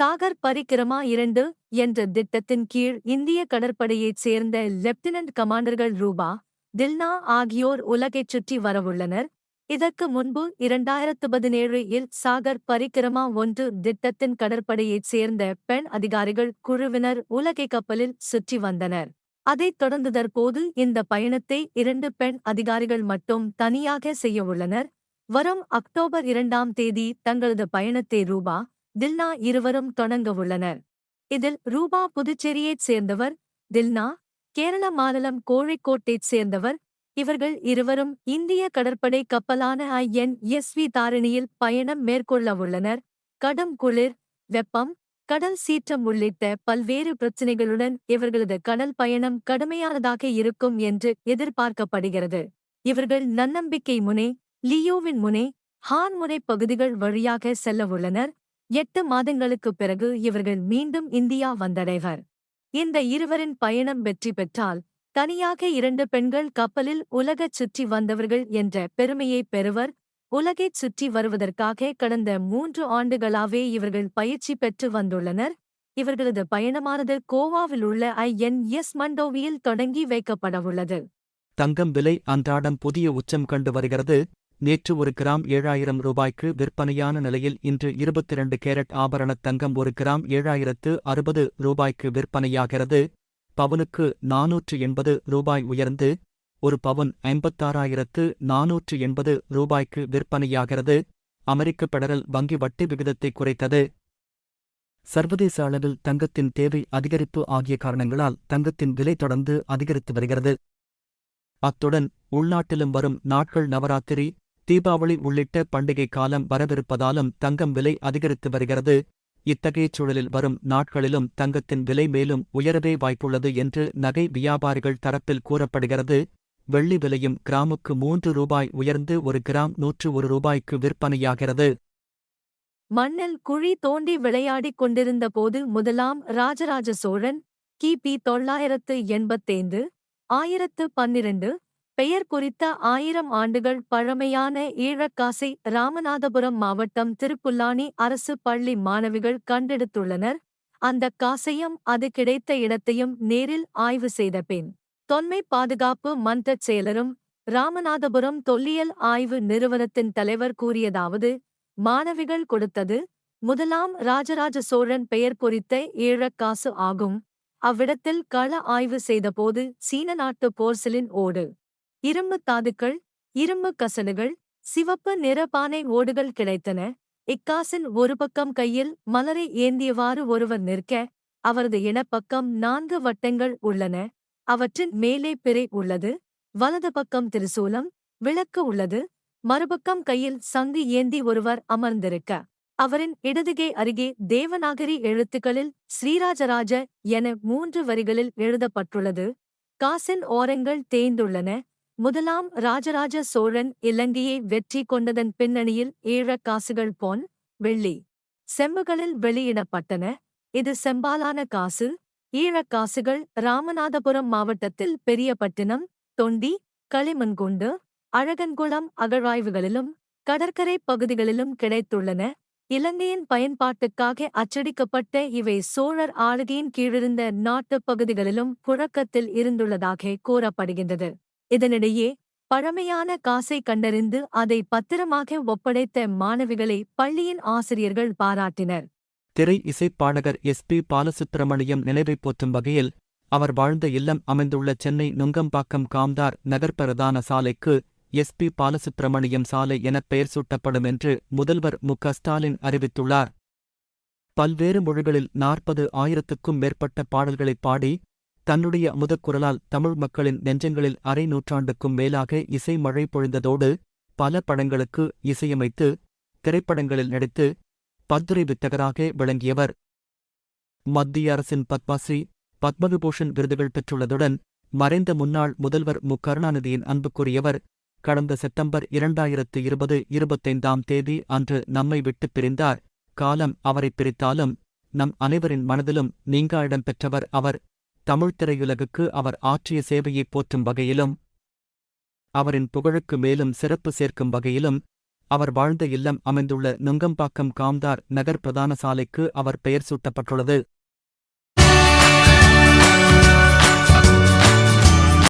சாகர் பரிக்கிரமா இரண்டு என்ற திட்டத்தின் கீழ் இந்திய கடற்படையைச் சேர்ந்த லெப்டினன்ட் கமாண்டர்கள் ரூபா தில்னா ஆகியோர் உலகைச் சுற்றி வரவுள்ளனர். இதற்கு முன்பு இரண்டாயிரத்து பதினேழு இல் சாகர் பரிக்கிரமா ஒன்று திட்டத்தின் கடற்படையைச் சேர்ந்த பெண் அதிகாரிகள் குழுவினர் உலகை கப்பலில் சுற்றி வந்தனர். அதைத் தொடர்ந்து தற்போது இந்த பயணத்தை இரண்டு பெண் அதிகாரிகள் மட்டும் தனியாக செய்யவுள்ளனர் வரும் அக்டோபர் இரண்டாம் தேதி தங்களது பயணத்தை ரூபா தில்னா இருவரும் தொடங்கவுள்ளனர் இதில் ரூபா புதுச்சேரியைச் சேர்ந்தவர் தில்னா கேரள மாநிலம் கோழிக்கோட்டைச் சேர்ந்தவர் இவர்கள் இருவரும் இந்திய கடற்படை கப்பலான ஐஎன் எஸ் வி தாரிணியில் பயணம் மேற்கொள்ளவுள்ளனர் கடும் குளிர் வெப்பம் கடல் சீற்றம் உள்ளிட்ட பல்வேறு பிரச்சினைகளுடன் இவர்களது கடல் பயணம் கடுமையானதாக இருக்கும் என்று எதிர்பார்க்கப்படுகிறது. இவர்கள் நன்னம்பிக்கை முனை லியோவின் முனை ஹான் முனை பகுதிகள் வழியாக செல்லவுள்ளனர் எட்டு மாதங்களுக்குப் பிறகு இவர்கள் மீண்டும் இந்தியா வந்தடைவர். இந்த இருவரின் பயணம் வெற்றி பெற்றால் தனியாக இரண்டு பெண்கள் கப்பலில் உலகச் சுற்றி வந்தவர்கள் என்ற பெருமையைப் பெறுவர். உலகைச் சுற்றி வருவதற்காக கடந்த மூன்று ஆண்டுகளாவே இவர்கள் பயிற்சி பெற்று வந்துள்ளனர். இவர்களது பயணமானது கோவாவில் உள்ள ஐஎன்எஸ் மண்டோவியில் தொடங்கி வைக்கப்படவுள்ளது. தங்கம் விலை அன்றாடம் புதிய உச்சம் கண்டு வருகிறது. நேற்று ஒரு கிராம் ஏழாயிரம் ரூபாய்க்கு விற்பனையான நிலையில் இன்று இருபத்திரண்டு கேரட் ஆபரணத் தங்கம் ஒரு கிராம் ஏழாயிரத்து அறுபது ரூபாய்க்கு விற்பனையாகிறது. பவுனுக்கு நாநூற்று எண்பது ரூபாய் உயர்ந்து ஒரு பவுன் ஐம்பத்தாறாயிரத்து நாநூற்று எண்பது ரூபாய்க்கு விற்பனையாகிறது. அமெரிக்க பெடரல் வங்கி வட்டி விகிதத்தை குறைத்தது. சர்வதேச அளவில் தங்கத்தின் தேவை அதிகரிப்பு ஆகிய காரணங்களால் தங்கத்தின் விலை தொடர்ந்து அதிகரித்து வருகிறது. அத்துடன் உள்நாட்டிலும் வரும் நாட்கள் நவராத்திரி தீபாவளி உள்ளிட்ட பண்டிகை காலம் வரவிருப்பதாலும் தங்கம் விலை அதிகரித்து வருகிறது. இத்தகைய சூழலில் வரும் நாட்களிலும் தங்கத்தின் விலை மேலும் உயரவே வாய்ப்புள்ளது என்று நகை வியாபாரிகள் தரப்பில் கூறப்படுகிறது. வெள்ளி விலையும் கிராமுக்கு மூன்று ரூபாய் உயர்ந்து ஒரு கிராம் நூற்று ஒரு ரூபாய்க்கு விற்பனையாகிறது. மண்ணில் குழி தோண்டி விளையாடிக் கொண்டிருந்த போது முதலாம் ராஜராஜ சோழன் கிபி தொள்ளாயிரத்து எண்பத்தைந்து ஆயிரத்து பன்னிரண்டு பெயர் குறித்த ஆயிரம் ஆண்டுகள் பழமையான ஈழக்காசை ராமநாதபுரம் மாவட்டம் திருப்புல்லானி அரசு பள்ளி மாணவிகள் கண்டெடுத்துள்ளனர். அந்த காசையும் அது கிடைத்த இடத்தையும் நேரில் ஆய்வு செய்த பின் தொன்மை பாதுகாப்பு மன்றச் செயலரும் ராமநாதபுரம் தொல்லியல் ஆய்வு நிறுவனத்தின் தலைவர் கூறியதாவது மாணவிகள் கொடுத்தது முதலாம் ராஜராஜ சோழன் பெயர் பொறித்த ஈழக்காசு ஆகும். அவ்விடத்தில் கள ஆய்வு செய்தபோது சீன நாட்டு போர்சிலின் ஓடு இரும்பு தாதுக்கள் இரும்பு கசனுகள் சிவப்பு நிற பானை ஓடுகள் கிடைத்தன. இக்காசின் ஒரு பக்கம் கையில் மலரை ஏந்தியவாறு ஒருவர் நிற்க அவரது இனப்பக்கம் நான்கு வட்டங்கள் உள்ளன. அவற்றின் மேலே பிறை உள்ளது. வலது பக்கம் திரிசூலம் விளக்கு உள்ளது. மறுபக்கம் கையில் சங்கு ஏந்தி ஒருவர் அமர்ந்திருக்க அவரின் இடதுகை அருகே தேவநாகரி எழுத்துக்களில் ஸ்ரீராஜராஜ என மூன்று வரிகளில் எழுதப்பட்டுள்ளது. காசின் ஓரங்கள் தேய்ந்துள்ளன. முதலாம் ராஜராஜ சோழன் இலங்கையை வெற்றி கொண்டதன் பின்னணியில் ஈழக் காசுகள் பொன் வெள்ளி. செம்புகளில் வெளியிடப்பட்டன. இது செம்பாலான காசு. ஈழக் காசுகள் ராமநாதபுரம் மாவட்டத்தில் பெரியபட்டினம் தொண்டி களிமண்குண்டு அழகன்குளம் அகழ்வாய்வுகளிலும் கடற்கரை பகுதிகளிலும் கிடைத்துள்ளன. இலங்கையின் பயன்பாட்டுக்காக அச்சடிக்கப்பட்ட இவை சோழர் ஆளுகையின் கீழிருந்த நாட்டுப் பகுதிகளிலும் புழக்கத்தில் இருந்துள்ளதாக கூறப்படுகின்றது. இதனிடையே பழமையான காசை கண்டறிந்து அதை பத்திரமாக ஒப்படைத்த மாணவிகளை பள்ளியின் ஆசிரியர்கள் பாராட்டினர். திரை இசைப்பாடகர் எஸ். பி. பாலசுப்பிரமணியம் நினைவை போற்றும் வகையில் அவர் வாழ்ந்த இல்லம் அமைந்துள்ள சென்னை நுங்கம்பாக்கம் காம்தார் நகர் பிரதான சாலைக்கு எஸ். பி. பாலசுப்பிரமணியம் சாலை எனப் பெயர் சூட்டப்படும் என்று முதல்வர் மு. க. ஸ்டாலின் அறிவித்துள்ளார். பல்வேறு மொழிகளில் நாற்பது ஆயிரத்துக்கும் மேற்பட்ட பாடல்களைப் பாடி தன்னுடைய முதற்குரலால் தமிழ் மக்களின் நெஞ்சங்களில் அரை நூற்றாண்டுக்கும் மேலாக இசை மழை பொழிந்ததோடு பல படங்களுக்கு இசையமைத்து திரைப்படங்களில் நடித்து பத்துரை வித்தகராக விளங்கியவர். மத்திய அரசின் பத்மஸ்ரீ பத்மவிபூஷன் விருதுகள் பெற்றுள்ளதுடன் மறைந்த முன்னாள் முதல்வர் மு. கருணாநிதியின் அன்புக்குரியவர் கடந்த செப்டம்பர் இரண்டாயிரத்து இருபது இருபத்தைந்தாம் தேதி அன்று நம்மை விட்டுப் பிரிந்தார். காலம் அவரைப் பிரித்தாலும் நம் அனைவரின் மனதிலும் நீங்கா இடம் பெற்றவர் அவர். தமிழ்த் திரையுலகுக்கு அவர் ஆற்றிய சேவையைப் போற்றும் வகையிலும் அவரின் புகழுக்கு மேலும் சிறப்பு சேர்க்கும் வகையிலும் அவர் வாழ்ந்த இல்லம் அமைந்துள்ள நுங்கம்பாக்கம் காம்தார் நகர் பிரதான சாலைக்கு அவர் பெயர் சூட்டப்பட்டுள்ளது.